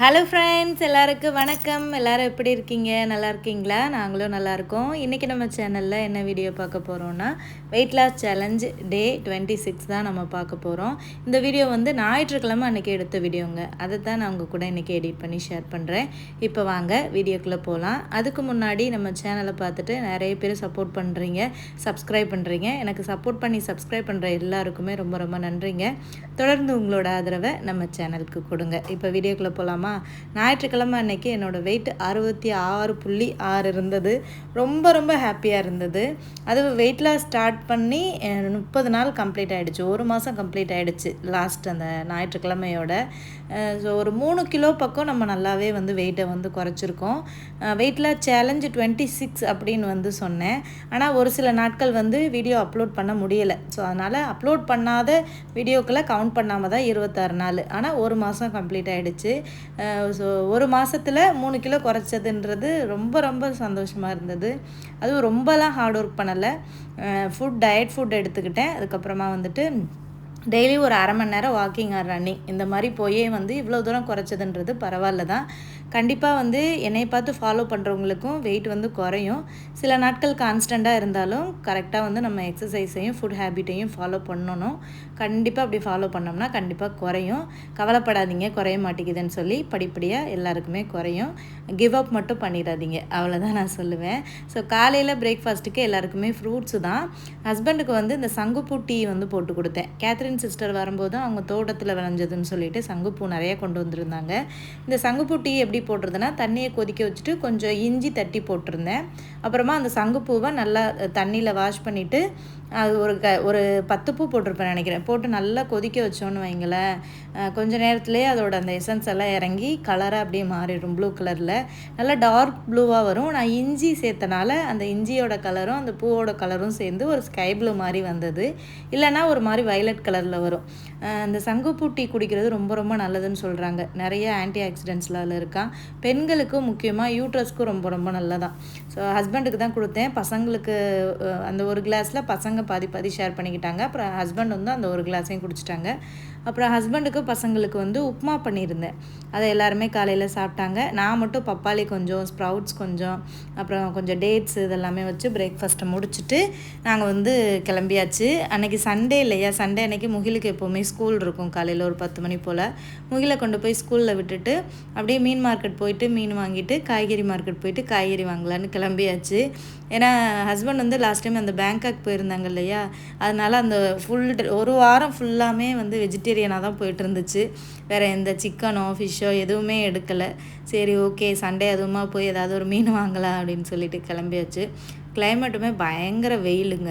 Hello friends எல்லாருக்கும் வணக்கம். எல்லோரும் எப்படி இருக்கீங்க? நல்லா இருக்கீங்களா? நாங்களும் நல்லாயிருக்கோம் இன்றைக்கி நம்ம சேனலில் என்ன வீடியோ பார்க்க போகிறோம்னா weight loss challenge day twenty six தான் நம்ம பார்க்க போகிறோம் இந்த வீடியோ வந்து ஞாயிற்றுக்கிழமை அன்றைக்கி எடுத்த வீடியோங்க அதை தான் நான் உங்கள் கூட இன்றைக்கி எடிட் பண்ணி ஷேர் பண்ணுறேன் இப்போ வாங்க வீடியோக்குள்ளே போகலாம் அதுக்கு முன்னாடி நம்ம சேனலை பார்த்துட்டு நிறைய பேர் சப்போர்ட் பண்ணுறீங்க சப்ஸ்கிரைப் பண்ணுறீங்க எனக்கு சப்போர்ட் பண்ணி சப்ஸ்கிரைப் பண்ணுற எல்லாருக்குமே ரொம்ப ரொம்ப நன்றிங்க. தொடர்ந்து உங்களோட ஆதரவை நம்ம சேனலுக்கு கொடுங்க. இப்போ வீடியோக்குள்ளே போகலாமா ஞாயிற்றுக்கிழமை அன்னைக்கு என்னோடய வெயிட் அறுபத்தி ஆறு புள்ளி ஆறு இருந்தது. ரொம்ப ரொம்ப ஹாப்பியாக இருந்தது. அது வெயிட் லாஸ் ஸ்டார்ட் பண்ணி முப்பது நாள் கம்ப்ளீட் ஆகிடுச்சு ஒரு மாதம் கம்ப்ளீட் ஆகிடுச்சு லாஸ்ட் அந்த ஞாயிற்றுக்கிழமையோட. ஸோ ஒரு மூணு கிலோ பக்கம் நம்ம நல்லாவே வந்து வெயிட்டை வந்து குறைச்சிருக்கோம். Weight loss challenge twenty six அப்படின்னு வந்து சொன்னேன். ஆனால் ஒரு சில நாட்கள் வந்து வீடியோ அப்லோட் பண்ண முடியலை. ஸோ அதனால் அப்லோட் பண்ணாத வீடியோக்களை கவுண்ட் பண்ணாமல் தான் இருபத்தாறு நாள். ஆனால் ஒரு மாதம் கம்ப்ளீட் ஆகிடுச்சு ஸோ ஒரு மாதத்தில் மூணு கிலோ குறைச்சதுன்றது ரொம்ப ரொம்ப சந்தோஷமாக இருந்தது. அதுவும் ரொம்பலாம் ஹார்ட் ஒர்க் பண்ணலை. ஃபுட் டயட் ஃபுட் எடுத்துக்கிட்டேன். அதுக்கப்புறமா வந்துட்டு டெய்லி ஒரு அரை மணி நேரம் வாக்கிங் ஆர் ரன்னிங் இந்த மாதிரி போயே வந்து இவ்வளோ தூரம் குறைச்சதுன்றது பரவாயில்ல தான் கண்டிப்பாக வந்து என்னை பார்த்து ஃபாலோ பண்ணுறவங்களுக்கும் வெயிட் வந்து குறையும். சில நாட்கள் கான்ஸ்டண்ட்டாக இருந்தாலும் கரெக்டாக வந்து நம்ம எக்ஸசைஸையும் ஃபுட் ஹேபிட்டையும் ஃபாலோ பண்ணணும். கண்டிப்பாக அப்படி ஃபாலோ பண்ணோம்னா கண்டிப்பாக குறையும். கவலைப்படாதீங்க குறைய மாட்டேங்குதுன்னு சொல்லி படிப்படியாக எல்லாருக்குமே குறையும். கிவ் அப் மட்டும் பண்ணிடாதீங்க. அவ்வளோதான் நான் சொல்லுவேன். ஸோ காலையில் பிரேக்ஃபாஸ்ட்டுக்கு எல்லாருக்குமே ஃப்ரூட்ஸு தான். ஹஸ்பண்டுக்கு வந்து இந்த சங்குப்பூ டீ வந்து போட்டு கொடுத்தேன். கேத்ரின் சிஸ்டர் வரும்போது அவங்க தோட்டத்தில் விளைஞ்சதுன்னு சொல்லிட்டு சங்குப்பூ நிறைய கொண்டு வந்திருந்தாங்க. இந்த சங்குப்பூ டீ எப்படி போடுறதுன்னா தண்ணியை கொதிக்க வச்சுட்டு கொஞ்சம் இஞ்சி தட்டி போட்டிருந்தேன். அப்புறமா அந்த சங்குப்பூவை நல்லா தண்ணியில் வாஷ் பண்ணிவிட்டு அது ஒரு க ஒரு பத்து பூ போட்டிருப்பேன் நினைக்கிறேன். போட்டு நல்லா கொதிக்க வச்சோன்னு வைங்களேன். கொஞ்ச நேரத்துலேயே அதோட அந்த எசன்ஸ் எல்லாம் இறங்கி கலராக அப்படியே மாறிடும் ப்ளூ கலரில் நல்லா டார்க் ப்ளூவாக வரும். நான் இஞ்சி சேர்த்தனால அந்த இஞ்சியோட கலரும் அந்த பூவோட கலரும் சேர்ந்து ஒரு ஸ்கை ப்ளூ மாதிரி வந்தது. இல்லைன்னா ஒரு மாதிரி வயலட் கலரில் வரும். அந்த சங்குப்பூ டீ குடிக்கிறது ரொம்ப ரொம்ப நல்லதுன்னு சொல்கிறாங்க நிறைய ஆன்டி ஆக்சிடென்ட்ஸ்லாம் இருக்கான் பெண்களுக்கும் முக்கியமாக யூட்ரஸ்க்கும் ரொம்ப ரொம்ப நல்லதான் ஸோ ஹஸ்பண்டுக்கு தான் கொடுத்தேன். பசங்களுக்கு அந்த ஒரு கிளாஸில் பசங்க பாதி பாதி ஷேர் பண்ணிக்கிட்டாங்க. அப்புறம் ஹஸ்பண்ட் வந்து அந்த ஒரு கிளாஸையும் குடிச்சிட்டாங்க. அப்புறம் ஹஸ்பண்டுக்கு பசங்களுக்கு வந்து உப்புமா பண்ணியிருந்தேன். அதை எல்லாருமே காலையில் சாப்பிட்டாங்க. நான் மட்டும் பப்பாளி கொஞ்சம் ஸ்ப்ரவுட்ஸ் கொஞ்சம் அப்புறம் கொஞ்சம் டேட்ஸ் இதெல்லாமே வச்சு பிரேக்ஃபாஸ்ட்டை முடிச்சுட்டு நாங்கள் வந்து கிளம்பியாச்சு. அன்றைக்கி சண்டே இல்லையா? சண்டே அன்னைக்கு முகிலுக்கு எப்போவுமே ஸ்கூல் இருக்கும் காலையில் ஒரு பத்து மணி போல். முகிலை கொண்டு போய் ஸ்கூலில் விட்டுட்டு அப்படியே மீன் மார்க்கெட் போயிட்டு மீன் வாங்கிட்டு காய்கறி மார்க்கெட் போயிட்டு காய்கறி வாங்கலான்னு கிளம்பியாச்சு. ஏன்னா ஹஸ்பண்ட் வந்து லாஸ்ட் டைம் அந்த பேங்காக் போயிருந்தாங்க இல்லையா? அதனால அந்த ஃபுல் ஒரு வாரம் ஃபுல்லாமே வந்து வெஜிடேரியனாக தான் போயிட்டு இருந்துச்சு வேறு எந்த சிக்கனோ ஃபிஷ்ஷோ எதுவுமே எடுக்கலை. சரி ஓகே சண்டே அதுவுமா போய் ஏதாவது ஒரு மீன் வாங்கலாம் அப்படின்னு சொல்லிட்டு கிளம்பியாச்சு. கிளைமேட்டுமே பயங்கர வெயிலுங்க.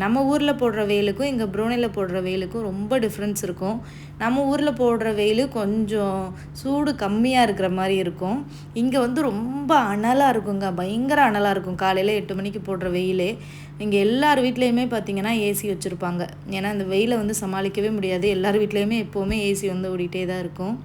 நம்ம ஊரில் போடுற வெயிலுக்கும் இங்கே ப்ரூனையில் போடுற வெயிலுக்கும் ரொம்ப டிஃப்ரென்ஸ் இருக்கும். நம்ம ஊரில் போடுற வெயில் கொஞ்சம் சூடு கம்மியாக இருக்கிற மாதிரி இருக்கும். இங்கே வந்து ரொம்ப அனலாக இருக்குங்க. பயங்கர அனலாக இருக்கும். காலையில் எட்டு மணிக்கு போடுற வெயிலே. இங்கே எல்லார் வீட்லேயுமே பார்த்தீங்கன்னா ஏசி வச்சுருப்பாங்க. ஏன்னா இந்த வெயிலை வந்து சமாளிக்கவே முடியாது. எல்லார் வீட்லேயுமே எப்போவுமே ஏசி வந்து ஓடிட்டே தான் இருக்கும்.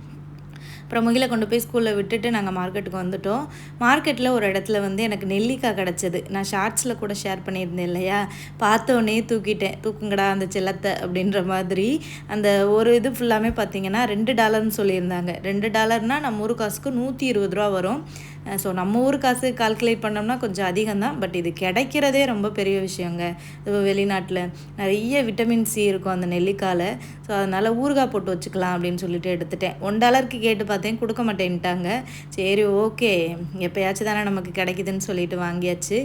அப்புறம் முகில கொண்டு போய் ஸ்கூலில் விட்டுட்டு நாங்கள் மார்க்கெட்டுக்கு வந்துட்டோம். மார்க்கெட்டில் ஒரு இடத்துல வந்து எனக்கு நெல்லிக்காய் கிடச்சிது. நான் ஷார்ட்ஸில் கூட ஷேர் பண்ணியிருந்தேன் இல்லையா? பார்த்தோன்னே தூக்கிட்டேன். தூக்குங்கடா அந்த செல்லத்தை அப்படின்ற மாதிரி. அந்த ஒரு இது ஃபுல்லாமே பார்த்தீங்கன்னா ரெண்டு டாலர்னு சொல்லியிருந்தாங்க. ரெண்டு டாலர்னால் நம்ம ஒரு காசுக்கு நூற்றி இருபது ரூபா வரும். ஸோ நம்ம ஊர் காசு கால்குலேட் பண்ணோம்னா கொஞ்சம் அதிகம் தான் பட் இது கிடைக்கிறதே ரொம்ப பெரிய விஷயங்க. இப்போ வெளிநாட்டில் நிறைய விட்டமின் சி இருக்கும் அந்த நெல்லிக்காயில் ஸோ அதனால் ஊறுகாய் போட்டு வச்சுக்கலாம் அப்படின்னு சொல்லிட்டு எடுத்துட்டேன். ஒன் டாலருக்கு கேட்டு பார்த்தேன் கொடுக்க மாட்டேன்ட்டாங்க. சரி ஓகே எப்போயாச்சும் தானே நமக்கு கிடைக்குதுன்னு சொல்லிட்டு வாங்கியாச்சு.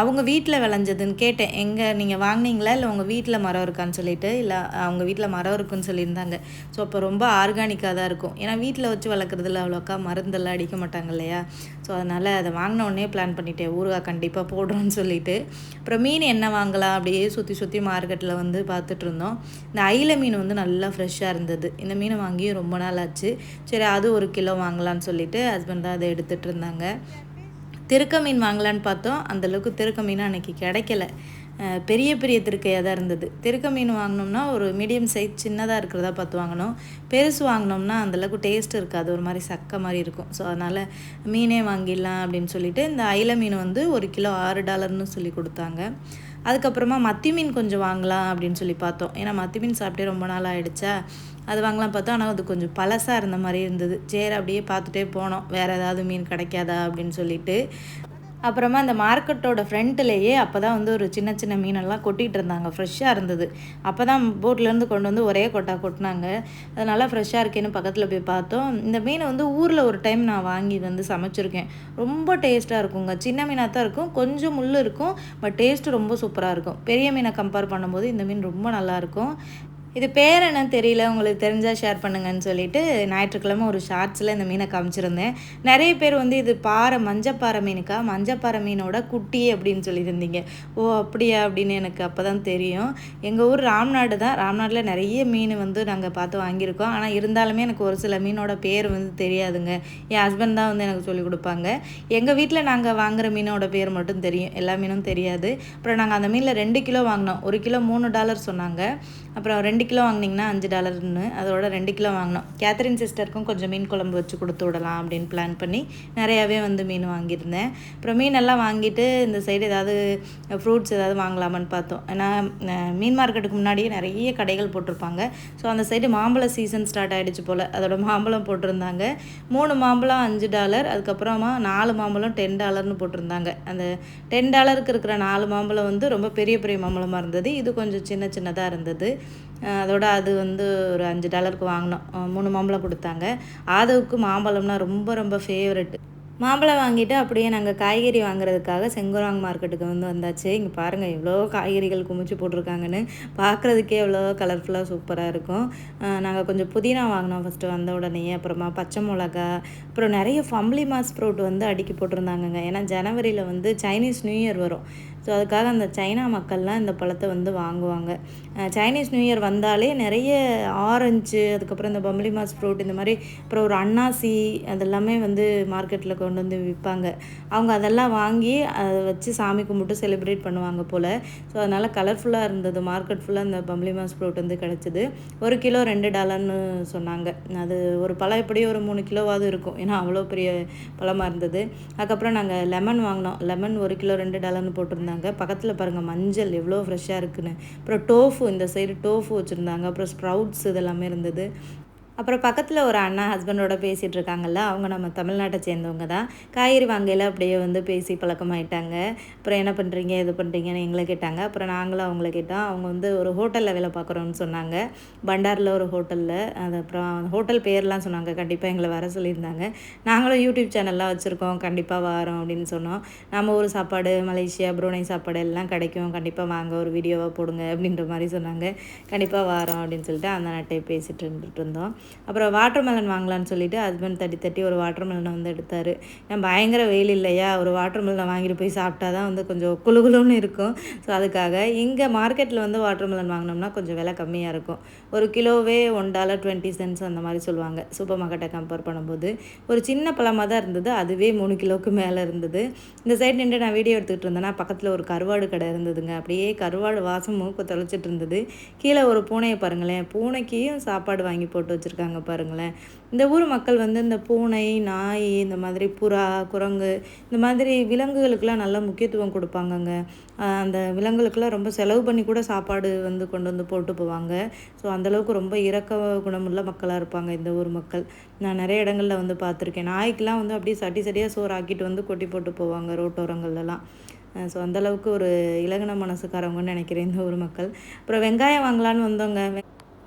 அவங்க வீட்டில் விளைஞ்சதுன்னு கேட்டேன். எங்கே நீங்கள் வாங்குனீங்களா? இல்லை உங்கள் வீட்டில் மரம் இருக்கான்னு சொல்லிட்டு இல்லை அவங்க வீட்டில் மரம் இருக்குன்னு சொல்லியிருந்தாங்க. ஸோ அப்போ ரொம்ப ஆர்கானிக்காக தான் இருக்கும். ஏன்னா வீட்டில் வச்சு வளர்க்குறதுல அவ்வளோக்கா மருந்தெல்லாம் அடிக்க மாட்டாங்க இல்லையா? ஸோ அதனால் அதை வாங்கின உடனே பிளான் பண்ணிட்டேன். ஊறுகாய் கண்டிப்பாக போடுறோன்னு சொல்லிட்டு. அப்புறம் மீன் என்ன வாங்கலாம்? அப்படியே சுற்றி சுற்றி மார்க்கெட்டில் வந்து பார்த்துட்டு இருந்தோம். இந்த ஐல மீன் வந்து நல்லா ஃப்ரெஷ்ஷாக இருந்தது. இந்த மீனை வாங்கி ரொம்ப நாள் ஆச்சு. சரி அது ஒரு கிலோ வாங்கலாம்னு சொல்லிட்டு ஹஸ்பண்ட் தான் அதை எடுத்துகிட்டு இருந்தாங்க. திருக்க மீன் வாங்கலான்னு பார்த்தோம். அந்தளவுக்கு திருக்க மீன் அன்றைக்கி கிடைக்கல. பெரிய பெரிய திருக்கையாக தான் இருந்தது. திருக்க மீன் வாங்கினோம்னா ஒரு மீடியம் சைஸ் சின்னதாக இருக்கிறதா பார்த்து வாங்கினோம் பெருசு வாங்கினோம்னா அந்தளவுக்கு டேஸ்ட் இருக்காது. ஒரு மாதிரி சக்கை மாதிரி இருக்கும். ஸோ அதனால் மீனே வாங்கிடலாம் அப்படின்னு சொல்லிட்டு இந்த ஐல மீன் வந்து ஒரு கிலோ ஆறு டாலர்னு சொல்லி கொடுத்தாங்க. அதுக்கப்புறமா மத்தி மீன் கொஞ்சம் வாங்கலாம் அப்படின்னு சொல்லி பார்த்தோம். ஏன்னா மத்தி மீன் சாப்பிட்டே ரொம்ப நாள் ஆயிடுச்சா. அது வாங்கலாம் பார்த்தோம். ஆனால் அது கொஞ்சம் பழசாக இருந்த மாதிரி இருந்தது. சரி அப்படியே பார்த்துட்டே போனோம். வேறு ஏதாவது மீன் கிடைக்காதா அப்படின்னு சொல்லிட்டு. அப்புறமா அந்த மார்க்கெட்டோட ஃப்ரண்ட்லேயே அப்போ தான் வந்து ஒரு சின்ன சின்ன மீனெல்லாம் கொட்டிகிட்டு இருந்தாங்க. ஃப்ரெஷ்ஷாக இருந்தது. அப்போ தான் போட்லேருந்து கொண்டு வந்து ஒரே கொட்டா கொட்டினாங்க. அது நல்லா ஃப்ரெஷ்ஷாக இருக்கேன்னு பக்கத்தில் போய் பார்த்தோம். இந்த மீனை வந்து ஊரில் ஒரு டைம் நான் வாங்கி வந்து சமைச்சிருக்கேன். ரொம்ப டேஸ்ட்டாக இருக்குங்க. சின்ன மீனாக தான் இருக்கும். கொஞ்சம் முள் இருக்கும். பட் டேஸ்ட்டு ரொம்ப சூப்பராக இருக்கும். பெரிய மீனை கம்பேர் பண்ணும்போது இந்த மீன் ரொம்ப நல்லாயிருக்கும் இது பேர் என்ன தெரியல உங்களுக்கு தெரிஞ்சால் ஷேர் பண்ணுங்கன்னு சொல்லிட்டு ஞாயிற்றுக்கிழமை ஒரு ஷார்ட்ஸில் இந்த மீனை காமிச்சிருந்தேன். நிறைய பேர் வந்து இது பாறை மஞ்சப்பாறை மீனுக்கா? மஞ்சப்பாறை மீனோட குட்டி அப்படின்னு சொல்லியிருந்தீங்க. ஓ அப்படியா? அப்படின்னு எனக்கு அப்போ தான் தெரியும். எங்கள் ஊர் ராம்நாடு தான். ராம்நாட்டில் நிறைய மீன் வந்து நாங்கள் பார்த்து வாங்கியிருக்கோம். ஆனால் இருந்தாலுமே எனக்கு ஒரு சில மீனோட பேர் வந்து தெரியாதுங்க. என் ஹஸ்பண்ட் தான் வந்து எனக்கு சொல்லிக் கொடுப்பாங்க. எங்கள் வீட்டில் நாங்கள் வாங்குகிற மீனோட பேர் மட்டும் தெரியும். எல்லா மீனும் தெரியாது. அப்புறம் நாங்கள் அந்த மீனில் ரெண்டு கிலோ வாங்கினோம். ஒரு கிலோ மூணு டாலர் சொன்னாங்க. அப்புறம் ரெண்டு ரெண்டு கிலோ வாங்கினீங்கன்னா அஞ்சு டாலர்னு. அதோட ரெண்டு கிலோ வாங்கினோம். கேத்தரின் சிஸ்டருக்கும் கொஞ்சம் மீன் குழம்பு வச்சு கொடுத்து விடலாம் அப்படின்னு பிளான் பண்ணி நிறையாவே வந்து மீன் வாங்கியிருந்தேன். அப்புறம் மீனெல்லாம் வாங்கிட்டு இந்த சைடு ஏதாவது ஃப்ரூட்ஸ் ஏதாவது வாங்கலாமான்னு பார்த்தோம். ஏன்னா மீன் மார்க்கெட்டுக்கு முன்னாடியே நிறைய கடைகள் போட்டிருப்பாங்க. ஸோ அந்த சைடு மாம்பழ சீசன் ஸ்டார்ட் ஆகிடுச்சு போல். அதோட மாம்பழம் போட்டிருந்தாங்க. மூணு மாம்பழம் அஞ்சு டாலர். அதுக்கப்புறமா நாலு மாம்பழம் டென் டாலர்னு போட்டிருந்தாங்க. அந்த டென் டாலருக்கு இருக்கிற நாலு மாம்பழம் வந்து ரொம்ப பெரிய பெரிய மாம்பழமாக இருந்தது. இது கொஞ்சம் சின்ன சின்னதாக இருந்தது. அதோட அது வந்து ஒரு அஞ்சு டாலருக்கு வாங்கினோம். மூணு மாம்பழம் கொடுத்தாங்க. ஆதவுக்கு மாம்பழம்னா ரொம்ப ரொம்ப ஃபேவரெட்டு மாம்பழம் வாங்கிட்டு அப்படியே நாங்கள் காய்கறி வாங்குறதுக்காக செங்குராங் மார்க்கெட்டுக்கு வந்து வந்தாச்சு. இங்கே பாருங்கள் எவ்வளோ காய்கறிகள் குமிச்சு போட்டிருக்காங்கன்னு. பார்க்குறதுக்கே எவ்வளோ கலர்ஃபுல்லாக சூப்பராக இருக்கும். நாங்கள் கொஞ்சம் புதினா வாங்கினோம் ஃபஸ்ட்டு வந்த உடனே. அப்புறமா பச்சை மிளகா. அப்புறம் நிறைய ஃபம்லி மாஸ் ஃப்ரூட் வந்து அடுக்கி போட்டிருந்தாங்கங்க. ஏன்னா ஜனவரியில் வந்து சைனீஸ் நியூ இயர் வரும். ஸோ அதுக்காக அந்த சைனா மக்கள்லாம் இந்த பழத்தை வந்து வாங்குவாங்க. சைனீஸ் நியூ இயர் வந்தாலே நிறைய ஆரஞ்சு அதுக்கப்புறம் இந்த பம்பளி மாஸ் ஃப்ரூட் இந்த மாதிரி அப்புறம் ஒரு அன்னாசி அதெல்லாமே வந்து மார்க்கெட்டில் கொண்டு வந்து விற்பாங்க அவங்க அதெல்லாம் வாங்கி அதை வச்சு சாமி கும்பிட்டு செலிப்ரேட் பண்ணுவாங்க போல். ஸோ அதனால் கலர்ஃபுல்லாக இருந்தது. மார்க்கெட் ஃபுல்லாக அந்த பம்பளி மாஸ் ஃப்ரூட் வந்து கிடச்சிது. ஒரு கிலோ ரெண்டு டாலர்னு சொன்னாங்க. அது ஒரு பழம் எப்படியும் ஒரு மூணு கிலோவாவது இருக்கும். ஏன்னா அவ்வளோ பெரிய பழமாக இருந்தது. அதுக்கப்புறம் நாங்கள் லெமன் வாங்கினோம். லெமன் ஒரு கிலோ ரெண்டு டாலர்னு வச்சுருந்தாங்க. பக்கத்தில் பாருங்கள் மஞ்சள் எவ்வளோ ஃப்ரெஷ்ஷாக இருக்குன்னு. அப்புறம் டோஃபு இந்த சைடு டோஃபு வச்சுருந்தாங்க. அப்புறம் ஸ்ப்ரவுட்ஸ் இதெல்லாமே இருந்தது. அப்புறம் பக்கத்தில் ஒரு அண்ணா ஹஸ்பண்டோட பேசிகிட்டு இருக்காங்கல்ல அவங்க நம்ம தமிழ்நாட்டை சேர்ந்தவங்க தான். காய்கறி வாங்கையில் அப்படியே வந்து பேசி பழக்கமாயிட்டாங்க. அப்புறம் என்ன பண்ணுறீங்க இது பண்ணுறீங்கன்னு எங்களை கேட்டாங்க. அப்புறம் நாங்களும் அவங்கள கேட்டோம். அவங்க வந்து ஒரு ஹோட்டலில் வேலை பார்க்குறோன்னு சொன்னாங்க. பண்டாரில் ஒரு ஹோட்டலில் அது அப்புறம் ஹோட்டல் பேர்லாம் சொன்னாங்க. கண்டிப்பாக எங்களை வர சொல்லியிருந்தாங்க. நாங்களும் யூடியூப் சேனல்லாம் வச்சுருக்கோம். கண்டிப்பாக வரோம் அப்படின்னு சொன்னோம். நம்ம ஊர் சாப்பாடு மலேசியா புரோனை சாப்பாடு எல்லாம் கிடைக்கும். கண்டிப்பாக வாங்க ஒரு வீடியோவாக போடுங்க அப்படின்ற மாதிரி சொன்னாங்க. கண்டிப்பாக வரோம் அப்படின்னு சொல்லிட்டு அந்த நாட்டை பேசிகிட்டு இருந்துட்டு இருந்தோம். அப்புறம் வாட்டர் மெலன் வாங்கலான்னு சொல்லிட்டு ஹஸ்பண்ட் தட்டி தட்டி ஒரு வாட்டர் மெலனை வந்து எடுத்தார். ஏன் பயங்கர வெயில் இல்லையா? ஒரு வாட்டர் மெலனை வாங்கிட்டு போய் சாப்பிட்டா தான் வந்து கொஞ்சம் குழுகுலுன்னு இருக்கும். ஸோ அதுக்காக இங்கே மார்க்கெட்டில் வந்து வாட்டர் மெலன் வாங்கினோம்னா கொஞ்சம் விலை கம்மியாக இருக்கும். ஒரு கிலோவே ஒன் டாலர் டுவெண்ட்டி சென்ட்ஸ் அந்த மாதிரி சொல்லுவாங்க. சூப்பர் மார்க்கெட்டை கம்பேர் பண்ணும்போது. ஒரு சின்ன பழமாக தான் இருந்தது. அதுவே மூணு கிலோவுக்கு மேலே இருந்தது. இந்த சைடு நின்று நான் வீடியோ எடுத்துக்கிட்டு இருந்தேன்னா பக்கத்தில் ஒரு கருவாடு கடை இருந்ததுங்க. அப்படியே கருவாடு வாசம் மூக்கு தொலைச்சிட்டு இருந்தது. கீழே ஒரு பூனையை பாருங்களேன். பூனைக்கும் சாப்பாடு வாங்கி போட்டு வச்சுருக்காங்க. பாருங்களேன். இந்த ஊர் மக்கள் வந்து இந்த பூனை நாய் இந்த மாதிரி புறா குரங்கு இந்த மாதிரி விலங்குகளுக்கெல்லாம் நல்ல முக்கியத்துவம் கொடுப்பாங்கங்க. அந்த விலங்குகளுக்கெல்லாம் ரொம்ப செலவு பண்ணி கூட சாப்பாடு வந்து கொண்டு வந்து போட்டு போவாங்க. ஸோ அந்தளவுக்கு ரொம்ப இறக்க குணமுள்ள மக்களாக இருப்பாங்க இந்த ஊர் மக்கள். நான் நிறைய இடங்களில் வந்து பார்த்துருக்கேன். நாய்க்கெலாம் வந்து அப்படியே சட்டி சட்டியாக சோறு ஆக்கிட்டு வந்து கொட்டி போட்டு போவாங்க ரோட்டோரங்கள்லாம் ஸோ அந்தளவுக்கு ஒரு இலகுன மனசுக்காரவங்கன்னு நினைக்கிறேன் இந்த ஊர் மக்கள். அப்புறம் வெங்காயம் வாங்கலான்னு வந்தோங்க.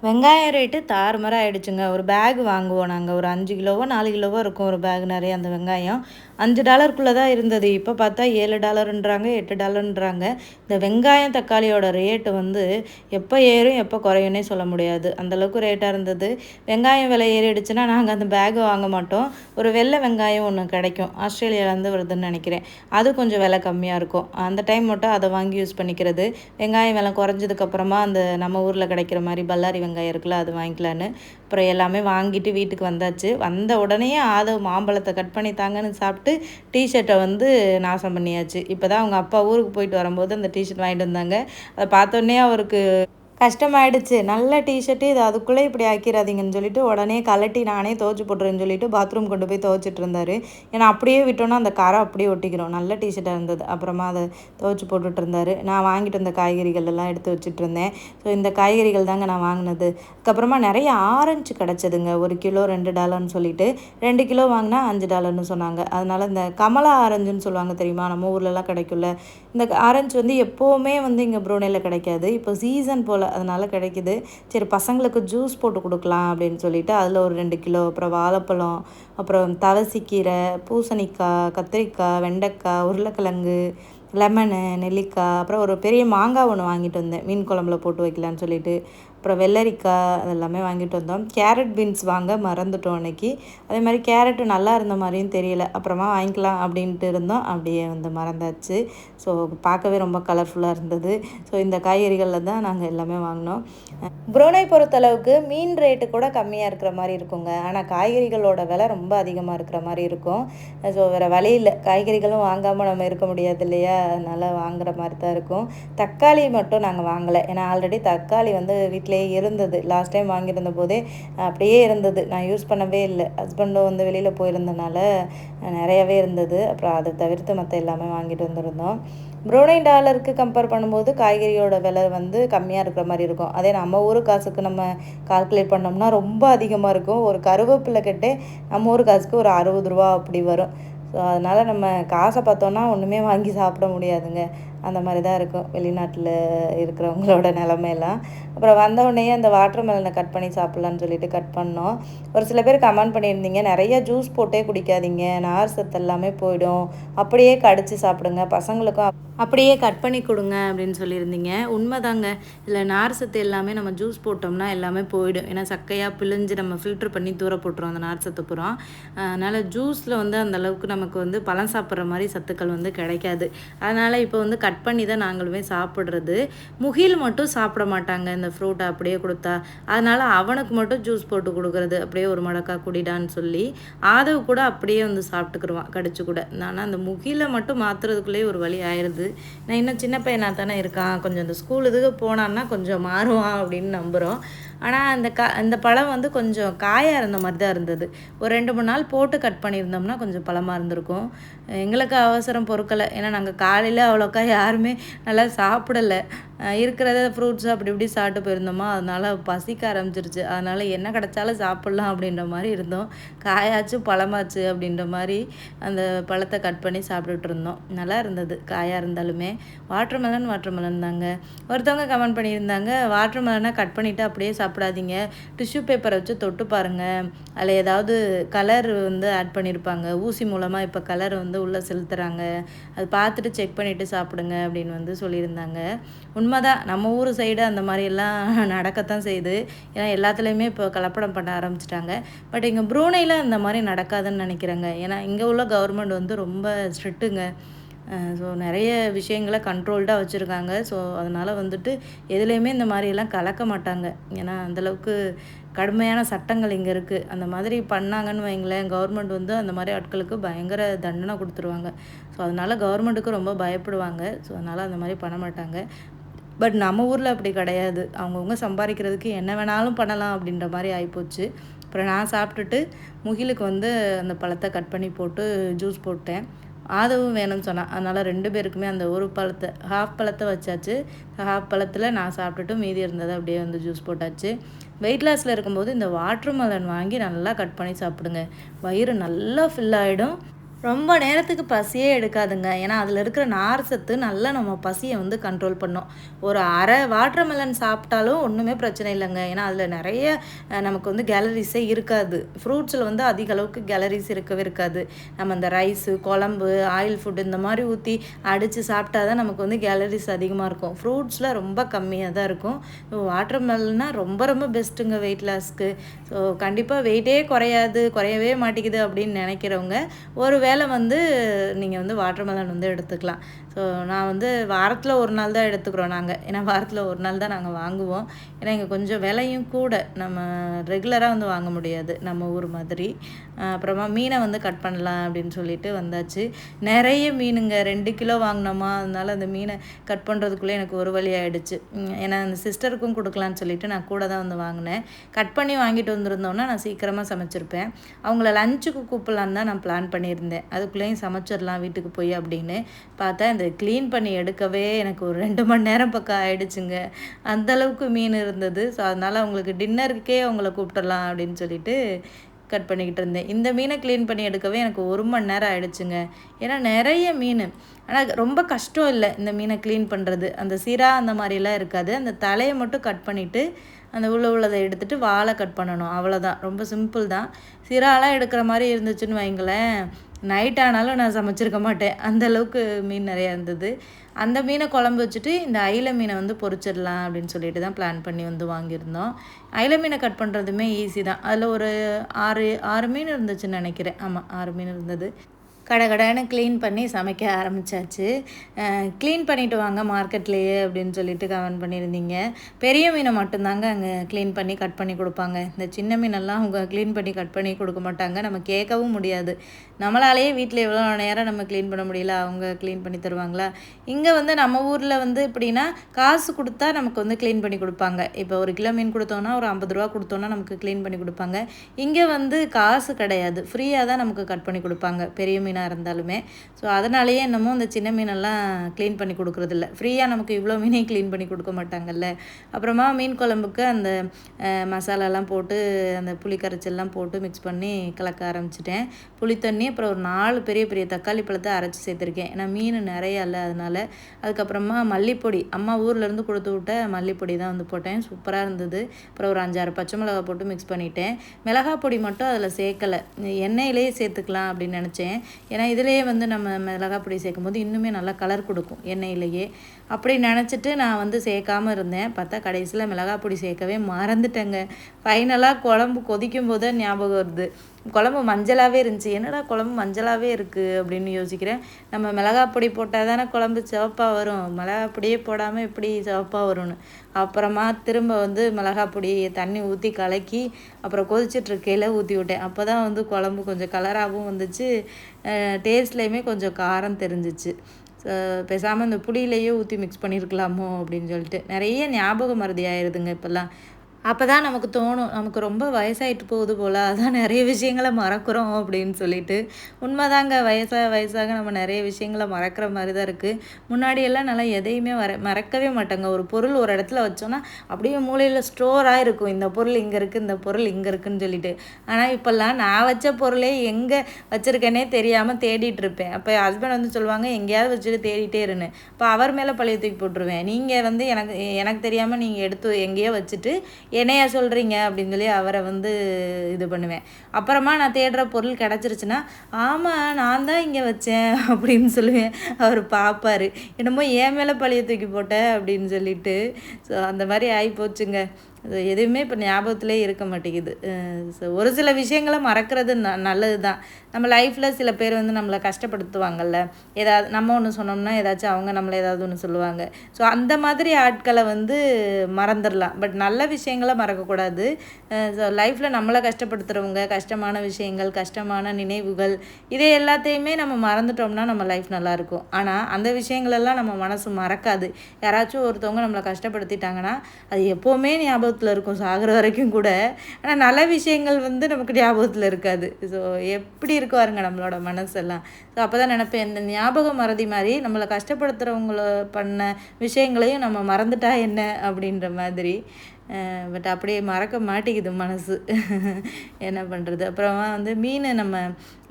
வெங்காயம் ரேட்டு தாறுமாறாக ஆகிடுச்சுங்க ஒரு பேக் வாங்குவோம் நாங்கள் ஒரு அஞ்சு கிலோவோ நாலு கிலோவோ இருக்கும் ஒரு பேக் நிறைய அந்த வெங்காயம். அஞ்சு டாலருக்குள்ளே தான் இருந்தது. இப்போ பார்த்தா ஏழு டாலருன்றாங்க எட்டு டாலருன்றாங்க. இந்த வெங்காயம் தக்காளியோட ரேட்டு வந்து எப்போ ஏறும் எப்போ குறையும்னே சொல்ல முடியாது. அந்தளவுக்கு ரேட்டாக இருந்தது. வெங்காயம் விலை ஏறிடுச்சுன்னா நாங்கள் அந்த பேக் வாங்க மாட்டோம். ஒரு வெள்ளை வெங்காயம் ஒன்று கிடைக்கும். ஆஸ்திரேலியாவிலேருந்து வருதுன்னு நினைக்கிறேன். அது கொஞ்சம் விலை கம்மியாக இருக்கும். அந்த டைம் மட்டும் அதை வாங்கி யூஸ் பண்ணிக்கிறது. வெங்காயம் விலை குறைஞ்சதுக்கப்புறமா அந்த நம்ம ஊரில் கிடைக்கிற மாதிரி பல்லாரி வெங்காயம் இருக்குல்ல அது வாங்கிக்கலான்னு. அப்புறம் எல்லாமே வாங்கிட்டு வீட்டுக்கு வந்தாச்சு. வந்த உடனே ஆதவ் மாம்பழத்தை கட் பண்ணி தாங்கன்னு சாப்பிட்டு டிஷர்ட்டை வந்து நாசம் பண்ணியாச்சு. இப்போ தான் அவங்க அப்பா ஊருக்கு போயிட்டு வரும்போது அந்த டிஷர்ட் வாங்கிட்டு வந்தாங்க. அதை பார்த்தோன்னே அவருக்கு கஷ்டமாயிடுச்சு. நல்ல டிஷர்ட்டு இது. அதுக்குள்ளே இப்படி ஆக்கிடாதீங்கன்னு சொல்லிட்டு உடனே கலட்டி நானே துவச்சி போட்டுறேன்னு சொல்லிட்டு பாத்ரூம் கொண்டு போய் துவச்சிட்டு இருந்தார். ஏன்னா அப்படியே விட்டோன்னா அந்த கரை அப்படியே ஒட்டிக்கிறோம். நல்ல டிஷர்ட்டாக இருந்தது. அப்புறமா அதை துவச்சி போட்டுட்டு இருந்தார். நான் வாங்கிட்டு வந்த காய்கறிகள் எல்லாம் எடுத்து வச்சுட்டு இருந்தேன். ஸோ இந்த காய்கறிகள் தாங்க நான் வாங்கினது. அதுக்கப்புறமா நிறைய ஆரஞ்சு கிடச்சதுங்க. ஒரு கிலோ ரெண்டு டாலர்னு சொல்லிட்டு ரெண்டு கிலோ வாங்கினா அஞ்சு டாலர்னு சொன்னாங்க. அதனால் இந்த கமலா ஆரஞ்சுன்னு சொல்லுவாங்க தெரியுமா? நம்ம ஊர்லலாம் கிடைக்கும்ல. இந்த ஆரஞ்சு வந்து எப்போவுமே வந்து இங்கே ப்ரூனேயில் கிடைக்காது. இப்போ சீசன் போல் அதனால் கிடைக்கிது. சரி பசங்களுக்கு ஜூஸ் போட்டு கொடுக்கலாம் அப்படின்னு சொல்லிட்டு அதில் ஒரு ரெண்டு கிலோ அப்புறம் வாழைப்பழம் அப்புறம் தவசிக்கீரை பூசணிக்காய் கத்திரிக்காய் வெண்டைக்காய் உருளைக்கிழங்கு லெமனு நெல்லிக்காய் அப்புறம் ஒரு பெரிய மாங்காய் ஒன்று வாங்கிட்டு வந்தேன். மீன் குழம்புல போட்டு வைக்கலான்னு சொல்லிட்டு. அப்புறம் வெள்ளரிக்காய் அதெல்லாமே வாங்கிட்டு வந்தோம். கேரட் பீன்ஸ் வாங்க மறந்துட்டோம் அன்னைக்கு. அதே மாதிரி கேரட்டு நல்லா இருந்த மாதிரியும் தெரியல. அப்புறமா வாங்கிக்கலாம் அப்படின்ட்டு இருந்தோம். அப்படியே வந்து மறந்தாச்சு. ஸோ பார்க்கவே ரொம்ப கலர்ஃபுல்லாக இருந்தது. ஸோ இந்த காய்கறிகளில் தான் நாங்கள் எல்லாமே வாங்கினோம். புரோனை பொறுத்தளவுக்கு மீன் ரேட்டு கூட கம்மியாக இருக்கிற மாதிரி இருக்குங்க. ஆனால் காய்கறிகளோட விலை ரொம்ப அதிகமாக இருக்கிற மாதிரி இருக்கும். ஸோ வேறு வழியில் காய்கறிகளும் வாங்காமல் நம்ம இருக்க முடியாது இல்லையா? அதனால் வாங்குற மாதிரி தான் இருக்கும். தக்காளி மட்டும் நாங்கள் வாங்கலை. ஏன்னா ஆல்ரெடி தக்காளி வந்து வீட்டில் வீட்டிலே இருந்தது. லாஸ்ட் டைம் வாங்கியிருந்த போதே அப்படியே இருந்தது. நான் யூஸ் பண்ணவே இல்லை. ஹஸ்பண்டும் வந்து வெளியில் போயிருந்தனால நிறையவே இருந்தது. அப்புறம் அதை தவிர்த்து மற்ற எல்லாமே வாங்கிட்டு வந்திருந்தோம். ப்ரோனை டாலருக்கு கம்பேர் பண்ணும்போது காய்கறியோட விலை வந்து கம்மியாக இருக்கிற மாதிரி இருக்கும். அதே நம்ம ஊர் காசுக்கு நம்ம கால்குலேட் பண்ணோம்னா ரொம்ப அதிகமாக இருக்கும். ஒரு கருவேப்பிலை கட்டே நம்ம ஊர் காசுக்கு ஒரு அறுபது ரூபா அப்படி வரும். ஸோ அதனால் நம்ம காசை பார்த்தோன்னா ஒன்றுமே வாங்கி சாப்பிட முடியாதுங்க. அந்த மாதிரி தான் இருக்கும். வெளிநாட்டில் இருக்கிறவங்களோட நிலமையெல்லாம். அப்புறம் வந்தவுடனே அந்த வாட்டர் மெலனை கட் பண்ணி சாப்பிட்லான்னு சொல்லிட்டு கட் பண்ணோம். ஒரு சில பேர் கமெண்ட் பண்ணியிருந்தீங்க நிறைய ஜூஸ் போட்டே குடிக்காதீங்க நார் சத்து எல்லாமே போயிடும். அப்படியே கடிச்சு சாப்பிடுங்க பசங்களுக்கும் அப்படியே கட் பண்ணி கொடுங்க அப்படின்னு சொல்லியிருந்தீங்க. உண்மைதாங்க. இதில் நார் சத்து எல்லாமே நம்ம ஜூஸ் போட்டோம்னா எல்லாமே போயிடும். ஏன்னா சக்கையாக பிழிஞ்சு நம்ம ஃபில்ட்ரு பண்ணி தூர போட்டுரும் அந்த நார் சத்து புறம் அதனால் ஜூஸில் வந்து அந்த அளவுக்கு நமக்கு வந்து பழம் சாப்பிட்ற மாதிரி சத்துக்கள் வந்து கிடைக்காது. அதனால் இப்போ வந்து கட் கட் பண்ணி தான் நாங்களுமே சாப்பிட்றது. முகில் மட்டும் சாப்பிட மாட்டாங்க. இந்த ஃப்ரூட்டை அப்படியே கொடுத்தா. அதனால் அவனுக்கு மட்டும் ஜூஸ் போட்டு கொடுக்குறது. அப்படியே ஒரு மடக்கா குடிடான்னு சொல்லி ஆதவு கூட அப்படியே வந்து சாப்பிட்டுக்குருவான் கடிச்சு கூட. ஆனால் அந்த முகிலை மட்டும் மாற்றுறதுக்குள்ளேயே ஒரு வழி ஆயிடுது நான் இன்னும் சின்ன பையனாக தானே இருக்கான். கொஞ்சம் இந்த ஸ்கூல் இதுக்கு போனான்னா கொஞ்சம் மாறுவான் அப்படின்னு நம்புகிறோம் ஆனால் அந்த கா அந்த பழம் வந்து கொஞ்சம் காயாக இருந்த மாதிரி தான் இருந்தது. ஒரு ரெண்டு மூணு நாள் போட்டு கட் பண்ணியிருந்தோம்னா கொஞ்சம் பழமாக இருந்திருக்கும். எங்களுக்கு அவசரம் பொறுக்கலை. ஏன்னா நாங்கள் காலையில் அவ்வளோக்கா யாருமே நல்லா சாப்பிடலை. இருக்கிறத ஃப்ரூட்ஸ் அப்படி இப்படி சாப்பிட்டு போயிருந்தோமா அதனால் பசிக்க ஆரம்பிச்சிருச்சு. அதனால் என்ன கிடச்சாலும் சாப்பிட்லாம் அப்படின்ற மாதிரி இருந்தோம். காயாச்சு பழமாச்சு அப்படின்ற மாதிரி அந்த பழத்தை கட் பண்ணி சாப்பிட்டுட்டு இருந்தோம். நல்லா இருந்தது. காயாக இருந்தாலுமே. வாட்டர் மெலன் வாட்டர் மெலன் தாங்க. ஒருத்தவங்க கமெண்ட் பண்ணியிருந்தாங்க. வாட்டர் மெலனை கட் பண்ணிவிட்டு அப்படியே சாப்பிடாதீங்க. டிஷ்யூ பேப்பரை வச்சு தொட்டு பாருங்கள் அதில் ஏதாவது கலர் வந்து ஆட் பண்ணியிருப்பாங்க ஊசி மூலமாக இப்போ கலர் வந்து உள்ளே செலுத்துகிறாங்க அது பார்த்துட்டு செக் பண்ணிவிட்டு சாப்பிடுங்க அப்படின்னு வந்து சொல்லியிருந்தாங்க. உண்மைதான். நம்ம ஊர் சைடு அந்த மாதிரியெல்லாம் நடக்கத்தான் செய்யுது. ஏன்னா எல்லாத்துலேயுமே இப்போ கலப்படம் பண்ண ஆரம்பிச்சிட்டாங்க. பட் இங்கே ப்ரூனையில் அந்த மாதிரி நடக்காதுன்னு நினைக்கிறேங்க. ஏன்னா இங்கே உள்ள கவர்மெண்ட் வந்து ரொம்ப ஸ்ட்ரிக்ட்டுங்க ஸோ நிறைய விஷயங்களை கண்ட்ரோல்டாக வச்சுருக்காங்க. ஸோ அதனால் வந்துட்டு எதுலேயுமே இந்த மாதிரியெல்லாம் கலக்க மாட்டாங்க. ஏன்னா அந்தளவுக்கு கடுமையான சட்டங்கள் இங்கே இருக்குது அந்த மாதிரி பண்ணாங்கன்னு வைங்களேன் கவர்மெண்ட் வந்து அந்த மாதிரி ஆட்களுக்கு பயங்கர தண்டனை கொடுத்துருவாங்க. ஸோ அதனால் கவர்மெண்ட்டுக்கு ரொம்ப பயப்படுவாங்க. ஸோ அதனால் அந்த மாதிரி பண்ண மாட்டாங்க. பட் நம்ம ஊரில் அப்படி கிடையாது. அவங்கவுங்க சம்பாதிக்கிறதுக்கு என்ன வேணாலும் பண்ணலாம் அப்படின்ற மாதிரி ஆகிப்போச்சு அப்புறம் நான் சாப்பிட்டுட்டு முகிலுக்கு வந்து அந்த பழத்தை கட் பண்ணி போட்டு ஜூஸ் போட்டேன். ஆதவும் வேணும்னு சொன்னான் அதனால் ரெண்டு பேருக்குமே அந்த ஒரு பழத்தை ஹாஃப் பழத்தை வச்சாச்சு. ஹாஃப் பழத்தில் நான் சாப்பிட்டுட்டு மீதி இருந்ததை அப்படியே வந்து ஜூஸ் போட்டாச்சு. வெயிட் லாஸில் இருக்கும்போது இந்த வாட்டர் மெலன் வாங்கி நல்லா கட் பண்ணி சாப்பிடுங்க. வயிறு நல்லா ஃபில் ஆகிடும் ரொம்ப நேரத்துக்கு பசியே எடுக்காதுங்க. ஏன்னா அதில் இருக்கிற நார் சத்து நல்லா நம்ம பசியை வந்து கண்ட்ரோல் பண்ணும். ஒரு அரை வாட்டர்மெலன் சாப்பிட்டாலும் ஒன்றுமே பிரச்சனை இல்லைங்க. ஏன்னா அதில் நிறைய நமக்கு வந்து கேலரிஸே இருக்காது. ஃப்ரூட்ஸில் வந்து அதிக அளவுக்கு கேலரிஸ் இருக்கவே இருக்காது. நம்ம இந்த ரைஸு குழம்பு ஆயில் ஃபுட்டு இந்த மாதிரி ஊற்றி அடித்து சாப்பிட்டா தான் நமக்கு வந்து கேலரிஸ் அதிகமாக இருக்கும். ஃப்ரூட்ஸில் ரொம்ப கம்மியாக தான் இருக்கும். வாட்டர்மெலன்னா ரொம்ப ரொம்ப பெஸ்ட்டுங்க வெயிட் லாஸ்க்கு ஸோ கண்டிப்பாக வெயிட்டே குறையாது குறையவே மாட்டேங்குது அப்படின்னு நினைக்கிறவங்க ஒரு வேளை வந்து நீங்கள் வந்து வாட்டர்மெலன் வந்து எடுத்துக்கலாம். ஸோ நான் வந்து வாரத்தில் ஒரு நாள் தான் எடுத்துக்கிறோம் நாங்கள் ஏன்னா வாரத்தில் ஒரு நாள் தான் நாங்கள் வாங்குவோம். ஏன்னா இங்கே கொஞ்சம் விலையும் கூட நம்ம ரெகுலராக வந்து வாங்க முடியாது நம்ம ஊர் மாதிரி. அப்புறமா மீனை வந்து கட் பண்ணலாம் அப்படின்னு சொல்லிட்டு வந்தாச்சு. நிறைய மீனுங்க. ரெண்டு கிலோ வாங்கினோமா? அதனால அந்த மீனை கட் பண்ணுறதுக்குள்ளே எனக்கு ஒரு வழி ஆகிடுச்சு ஏன்னா அந்த சிஸ்டருக்கும் கொடுக்கலான்னு சொல்லிட்டு நான் கூட தான் வந்து வாங்கினேன். கட் பண்ணி வாங்கிட்டு வந்திருந்தோன்னா நான் சீக்கிரமாக சமைச்சிருப்பேன். அவங்கள லஞ்சுக்கு கூப்பிடலான்னு தான் நான் பிளான் பண்ணியிருந்தேன். அதுக்குள்ளேயும் சமைச்சிடலாம் வீட்டுக்கு போய் அப்படின்னு பார்த்தா இந்த க்ளீன் பண்ணி எடுக்கவே எனக்கு ஒரு ரெண்டு மணி நேரம் பக்கம் ஆயிடுச்சுங்க. அந்தளவுக்கு மீன் இருந்தது. ஸோ அதனால் அவங்களுக்கு டின்னருக்கே அவங்கள கூப்பிடலாம் அப்படின்னு சொல்லிட்டு கட் பண்ணிக்கிட்டு இருந்தேன். இந்த மீனை க்ளீன் பண்ணி எடுக்கவே எனக்கு ஒரு மணி நேரம் ஆயிடுச்சுங்க. ஏன்னா நிறைய மீன். ஆனால் ரொம்ப கஷ்டம் இல்லை இந்த மீனை க்ளீன் பண்ணுறது அந்த சிரா அந்த மாதிரிலாம் இருக்காது. அந்த தலையை மட்டும் கட் பண்ணிவிட்டு அந்த உள்ள உள்ளதை எடுத்துகிட்டு வாழை கட் பண்ணணும். அவ்வளோதான் ரொம்ப சிம்பிள் தான். சிராலாம் எடுக்கிற மாதிரி இருந்துச்சுன்னு வைங்களேன். நைட் ஆனாலும் நான் சமைச்சிருக்க மாட்டேன். அந்த அளவுக்கு மீன் நிறையா இருந்தது. அந்த மீனை குழம்பு வச்சுட்டு இந்த அயில மீனை வந்து பொறிச்சிடலாம் அப்படின்னு சொல்லிட்டு தான் பிளான் பண்ணி வந்து வாங்கியிருந்தோம். அயில மீனை கட் பண்ணுறதுமே ஈஸி தான். அதில் ஒரு ஆறு ஆறு மீன் இருந்துச்சுன்னு நினைக்கிறேன். ஆமாம் ஆறு மீன் இருந்தது. கடகடன்னு க்ளீன் பண்ணி சமைக்க ஆரம்பித்தாச்சு க்ளீன் பண்ணிட்டு வாங்க மார்க்கெட்லேயே அப்படின்னு சொல்லிட்டு கமெண்ட் பண்ணியிருந்தீங்க. பெரிய மீனை மட்டும்தாங்க அங்கே க்ளீன் பண்ணி கட் பண்ணி கொடுப்பாங்க. இந்த சின்ன மீனெல்லாம் அவங்க க்ளீன் பண்ணி கட் பண்ணி கொடுக்க மாட்டாங்க. நம்ம கேட்கவும் முடியாது. நம்மளாலேயே வீட்டில் எவ்வளோ நேரம் நம்ம க்ளீன் பண்ண முடியல அவங்க க்ளீன் பண்ணி தருவாங்களா? இங்கே வந்து நம்ம ஊரில் வந்து எப்படின்னா காசு கொடுத்தா நமக்கு வந்து க்ளீன் பண்ணி கொடுப்பாங்க. இப்போ ஒரு கிலோ மீன் கொடுத்தோன்னா ஒரு ஐம்பது ரூபா கொடுத்தோன்னா நமக்கு க்ளீன் பண்ணி கொடுப்பாங்க. இங்கே வந்து காசு கிடையாது. ஃப்ரீயாக தான் நமக்கு கட் பண்ணி கொடுப்பாங்க. பெரிய மீன் மீனாக இருந்தாலுமே. ஸோ அதனாலேயே என்னமோ இந்த சின்ன மீனெல்லாம் க்ளீன் பண்ணி கொடுக்குறதில்ல. ஃப்ரீயாக நமக்கு இவ்வளோ மீனையும் க்ளீன் பண்ணி கொடுக்க மாட்டாங்கல்ல. அப்புறமா மீன் குழம்புக்கு அந்த மசாலாலாம் போட்டு அந்த புளி கரைச்சல்லாம் போட்டு மிக்ஸ் பண்ணி கலக்க ஆரம்பிச்சிட்டேன். புளி தண்ணி அப்புறம் ஒரு நாலு பெரிய பெரிய தக்காளி பழத்தை அரைச்சி சேர்த்துருக்கேன். ஏன்னா மீன் நிறைய இல்லை அதனால். அதுக்கப்புறமா மல்லிப்பொடி. அம்மா ஊர்லேருந்து கொடுத்து விட்ட மல்லிப்பொடி தான் வந்து போட்டேன். சூப்பராக இருந்தது. அப்புறம் ஒரு அஞ்சாறு பச்சை மிளகாய் போட்டு மிக்ஸ் பண்ணிட்டேன். மிளகாய் பொடி மட்டும் அதில் சேர்க்கலை. எண்ணெயிலேயே சேர்த்துக்கலாம் அப்படின்னு நினச்சேன். ஏன்னா இதுலேயே வந்து நம்ம மிளகாப்பொடி சேர்க்கும் போது இன்னுமே நல்லா கலர் கொடுக்கும். எண்ணெயிலேயே. அப்படி நினச்சிட்டு நான் வந்து சேர்க்காம இருந்தேன். பார்த்தா கடைசியில் மிளகா பொடி சேர்க்கவே மறந்துட்டேங்க. ஃபைனலாக குழம்பு கொதிக்கும் போது தான் ஞாபகம் வருது. குழம்பு மஞ்சளாகவே இருந்துச்சு. என்னடா குழம்பு மஞ்சளாகவே இருக்குது அப்படின்னு யோசிக்கிறேன். நம்ம மிளகா பொடி போட்டால் தானே குழம்பு சிவப்பாக வரும். மிளகா பொடியே போடாமல் எப்படி சிவப்பாக வரும்னு. அப்புறமா திரும்ப வந்து மிளகா பொடி தண்ணி ஊற்றி கலக்கி அப்புறம் கொதிச்சிட்ருக்கையில் ஊற்றி விட்டேன். அப்போ தான் வந்து குழம்பு கொஞ்சம் கலராகவும் வந்துச்சு. டேஸ்ட்லேயுமே கொஞ்சம் காரம் தெரிஞ்சிச்சு. பேசாமல் இந்த புளியிலையே ஊற்றி மிக்ஸ் பண்ணியிருக்கலாமோ அப்படின்னு சொல்லிட்டு. நிறைய ஞாபக மறதி ஆயிடுதுங்க இப்போல்லாம். அப்போ தான் நமக்கு தோணும் நமக்கு ரொம்ப வயசாயிட்டு போகுது போல் அதான் நிறைய விஷயங்களை மறக்கிறோம் அப்படின்னு சொல்லிட்டு. உண்மைதாங்க வயசாக வயசாக நம்ம நிறைய விஷயங்களை மறக்கிற மாதிரி தான் இருக்குது முன்னாடியெல்லாம் நல்லா எதையுமே வர மறக்கவே மாட்டாங்க. ஒரு பொருள் ஒரு இடத்துல வச்சோன்னா அப்படியே மூலையில் ஸ்டோராக இருக்கும் இந்த பொருள் இங்கே இருக்குது இந்த பொருள் இங்கே இருக்குதுன்னு சொல்லிட்டு. ஆனால் இப்போல்லாம் நான் வச்ச பொருளே எங்கே வச்சுருக்கேனே தெரியாமல் தேடிட்டு இருப்பேன். அப்போ ஹஸ்பண்ட் வந்து சொல்லுவாங்க எங்கேயாவது வச்சுட்டு தேடிட்டே இருன்னு. இப்போ அவர் மேலே பழைய தூக்கி போட்டுருவேன். நீங்கள் வந்து எனக்கு எனக்கு தெரியாமல் நீங்கள் எடுத்து எங்கேயோ வச்சுட்டு என்னையா சொல்கிறீங்க அப்படின்னு சொல்லி அவரை வந்து இது பண்ணுவேன். அப்புறமா நான் தேடுற பொருள் கிடச்சிருச்சுன்னா ஆமாம் நான் தான் இங்கே வச்சேன் அப்படின்னு சொல்லுவேன். அவர் பார்ப்பாரு என்னமோ என் மேலே பழைய தூக்கி போட்டேன் அப்படின்னு சொல்லிட்டு. ஸோ அந்த மாதிரி ஆகி போச்சுங்க அது எதுவுமே இப்போ ஞாபகத்திலே இருக்க மாட்டேங்குது. ஸோ ஒரு சில விஷயங்களை மறக்கிறது ந நல்லது தான் நம்ம லைஃப்பில் சில பேர் வந்து நம்மளை கஷ்டப்படுத்துவாங்கல்ல. ஏதாவது நம்ம ஒன்று சொன்னோம்னா ஏதாச்சும் அவங்க நம்மளை ஏதாவது ஒன்று சொல்லுவாங்க. ஸோ அந்த மாதிரி ஆட்களை வந்து மறந்துடலாம் பட் நல்ல விஷயங்களை மறக்கக்கூடாது. ஸோ லைஃப்பில் நம்மளை கஷ்டப்படுத்துகிறவங்க கஷ்டமான விஷயங்கள் கஷ்டமான நினைவுகள் இதை எல்லாத்தையுமே நம்ம மறந்துட்டோம்னா நம்ம லைஃப் நல்லாயிருக்கும் ஆனால் அந்த விஷயங்களெல்லாம் நம்ம மனசு மறக்காது. யாராச்சும் ஒருத்தவங்க நம்மளை கஷ்டப்படுத்திட்டாங்கன்னா அது எப்போவுமே ஞாபகம் ஞாபகத்தில் இருக்கும் சாகிற வரைக்கும் கூட. ஆனால் நல்ல விஷயங்கள் வந்து நமக்கு ஞாபகத்தில் இருக்காது. ஸோ எப்படி இருக்கு பாருங்க நம்மளோட மனசெல்லாம். ஸோ அப்போ தான் நினப்பேன் இந்த ஞாபகம் மறதி மாதிரி நம்மளை கஷ்டப்படுத்துகிறவங்கள பண்ண விஷயங்களையும் நம்ம மறந்துட்டா என்ன? அப்படின்ற மாதிரி. பட் அப்படியே மறக்க மாட்டேங்குது மனசு. என்ன பண்ணுறது அப்புறமா வந்து மீன் நம்ம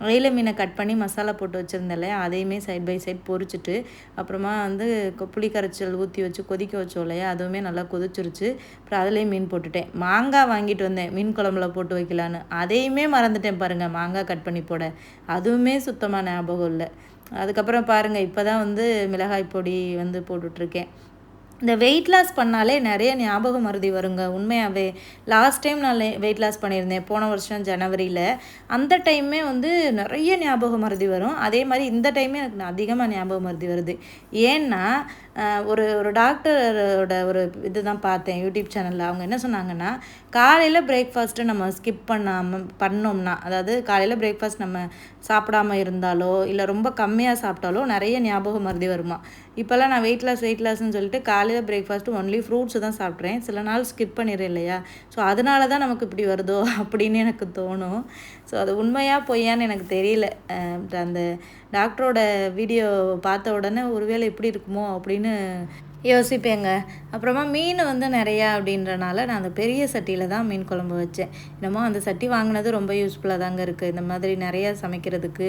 அயில மீனை கட் பண்ணி மசாலா போட்டு வச்சுருந்தேன்ல அதையுமே சைட் பை சைட் பொரிச்சிட்டு அப்புறமா வந்து புளி கரைச்சல் ஊற்றி வச்சு கொதிக்க வச்சோம் இல்லையா? அதுவுமே நல்லா கொதிச்சிருச்சு. அப்புறம் அதுலேயும் மீன் போட்டுட்டேன். மாங்காய் வாங்கிட்டு வந்தேன். மீன் குழம்புல போட்டு வைக்கலான்னு. அதையுமே மறந்துட்டேன் பாருங்கள் மாங்காய் கட் பண்ணி போட. அதுவுமே சுத்தமாக ஞாபகம் இல்லை. அதுக்கப்புறம் பாருங்கள் இப்போ தான் வந்து மிளகாய் பொடி வந்து போட்டுட்ருக்கேன். இந்த வெயிட் லாஸ் பண்ணாலே நிறைய ஞாபகம் மருதி வருங்க உண்மையாகவே லாஸ்ட் டைம் நான் வெயிட் லாஸ் பண்ணியிருந்தேன் போன வருஷம் ஜனவரியில். அந்த டைமே வந்து நிறைய ஞாபக மருதி வரும் அதே மாதிரி இந்த டைமே எனக்கு அதிகமாக ஞாபகம் மருதி வருது ஏன்னா ஒரு ஒரு டாக்டரோட ஒரு இது தான் பார்த்தேன் யூடியூப் சேனலில். அவங்க என்ன சொன்னாங்கன்னா காலையில் பிரேக்ஃபாஸ்ட்டு நம்ம ஸ்கிப் பண்ணாமல் பண்ணோம்னா அதாவது காலையில் பிரேக்ஃபாஸ்ட் நம்ம சாப்பிடாம இருந்தாலோ இல்லை ரொம்ப கம்மியாக சாப்பிட்டாலோ நிறைய ஞாபகம் மருதி வருமா. இப்போல்லாம் நான் வெயிட் லாஸ் வெயிட் லாஸ்ன்னு சொல்லிட்டு காலையில் பிரேக்ஃபாஸ்ட்டு ஒன்லி ஃப்ரூட்ஸ் தான் சாப்பிட்றேன். சில நாள் ஸ்கிப் பண்ணிடுறேன் இல்லையா? ஸோ அதனால தான் நமக்கு இப்படி வருதோ அப்படின்னு எனக்கு தோணும். ஸோ அது உண்மையாக பொய்யான்னு எனக்கு தெரியல. அந்த டாக்டரோட வீடியோ பார்த்த உடனே ஒருவேளை எப்படி இருக்குமோ அப்படின்னு யோசிப்பேங்க. அப்புறமா மீன் வந்து நிறையா அப்படின்றனால நான் அந்த பெரிய சட்டியில் தான் மீன் குழம்பு வச்சேன். என்னமோ அந்த சட்டி வாங்கினது ரொம்ப யூஸ்ஃபுல்லாக தாங்க இருக்குது இந்த மாதிரி நிறையா சமைக்கிறதுக்கு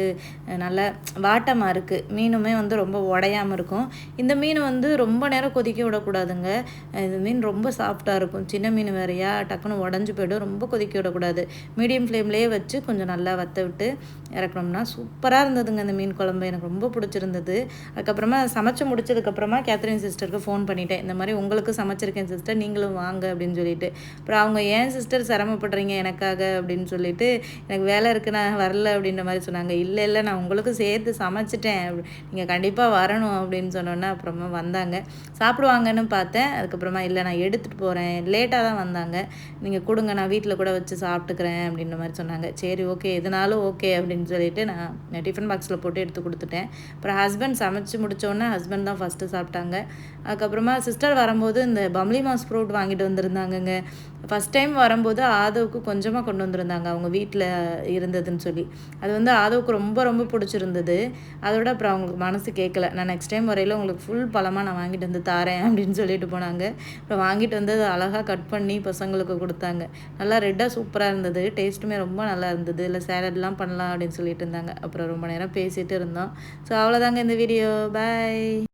நல்ல வாட்டமாக இருக்குது மீனுமே வந்து ரொம்ப உடையாமல் இருக்கும். இந்த மீன் வந்து ரொம்ப நேரம் கொதிக்க விடக்கூடாதுங்க. இந்த மீன் ரொம்ப சாஃப்டாக இருக்கும். சின்ன மீன் வேறையா டக்குன்னு உடஞ்சி போய்டும். ரொம்ப கொதிக்க விடக்கூடாது. மீடியம் ஃப்ளேம்லேயே வச்சு கொஞ்சம் நல்லா வற்ற விட்டு இறக்கணும்னா சூப்பராக இருந்ததுங்க அந்த மீன் குழம்பு. எனக்கு ரொம்ப பிடிச்சிருந்தது. அதுக்கப்புறமா சமைச்சு முடிச்சதுக்கப்புறமா கேத்ரின் சிஸ்டருக்கு ஃபோன் பண்ணிட்டேன். இந்த மாதிரி உங்களுக்கு சமைச்சிருக்கேன் சிஸ்டர் நீங்களும் வாங்க அப்படின்னு சொல்லிட்டு. அப்புறம் அவங்க ஏன் சிஸ்டர் சிரமப்படுறீங்க எனக்காக அப்படின்னு சொல்லிட்டு எனக்கு வேலை இருக்குது நான் வரல அப்படின்ற மாதிரி சொன்னாங்க. இல்லை இல்லை நான் உங்களுக்கு சேர்த்து சமைச்சிட்டேன். நீங்கள் கண்டிப்பாக வரணும் அப்படின்னு சொன்னோன்னே அப்புறமா வந்தாங்க. சாப்பிடுவாங்கன்னு பார்த்தேன். அதுக்கப்புறமா இல்லை நான் எடுத்துகிட்டு போகிறேன் லேட்டாக தான் வந்தாங்க. நீங்கள் கொடுங்க நான் வீட்டில் கூட வச்சு சாப்பிட்டுக்கிறேன் அப்படின்ற மாதிரி சொன்னாங்க. சரி ஓகே எதுனாலும் ஓகே அப்படின்னு சொல்லிட்டு நான் டிஃபன் பாக்ஸில் போட்டு எடுத்து கொடுத்துட்டேன். அப்புறம் ஹஸ்பண்ட் சமைச்சு முடித்தோடனே ஹஸ்பண்ட் தான் ஃபஸ்ட்டு சாப்பிட்டாங்க. அதுக்கப்புறமா சிஸ்டர் வரும்போது இந்த பம்லி மாஸ் ஃப்ரூட் வாங்கிட்டு வந்திருந்தாங்கங்க. ஃபஸ்ட் டைம் வரும்போது ஆதவுக்கு கொஞ்சமாக கொண்டு வந்திருந்தாங்க. அவங்க வீட்டில் இருந்ததுன்னு சொல்லி. அது வந்து ஆதவுக்கு ரொம்ப ரொம்ப பிடிச்சிருந்தது. அதோட அப்புறம் அவங்களுக்கு மனசு கேட்கல நான் நெக்ஸ்ட் டைம் வரையில் உங்களுக்கு ஃபுல் பழமாக நான் வாங்கிட்டு வந்து தாரேன் அப்படின்னு சொல்லிட்டு போனாங்க. அப்புறம் வாங்கிட்டு வந்து அதை அழகாக கட் பண்ணி பசங்களுக்கு கொடுத்தாங்க. நல்லா ரெட்டாக சூப்பராக இருந்தது. டேஸ்ட்டுமே ரொம்ப நல்லா இருந்தது. இல்லை சேலட்லாம் பண்ணலாம் அப்படின்னு சொல்லிட்டு இருந்தாங்க. அப்புறம் ரொம்ப நேரம் பேசிகிட்டு இருந்தோம். ஸோ அவ்வளோதாங்க இந்த வீடியோ பாய்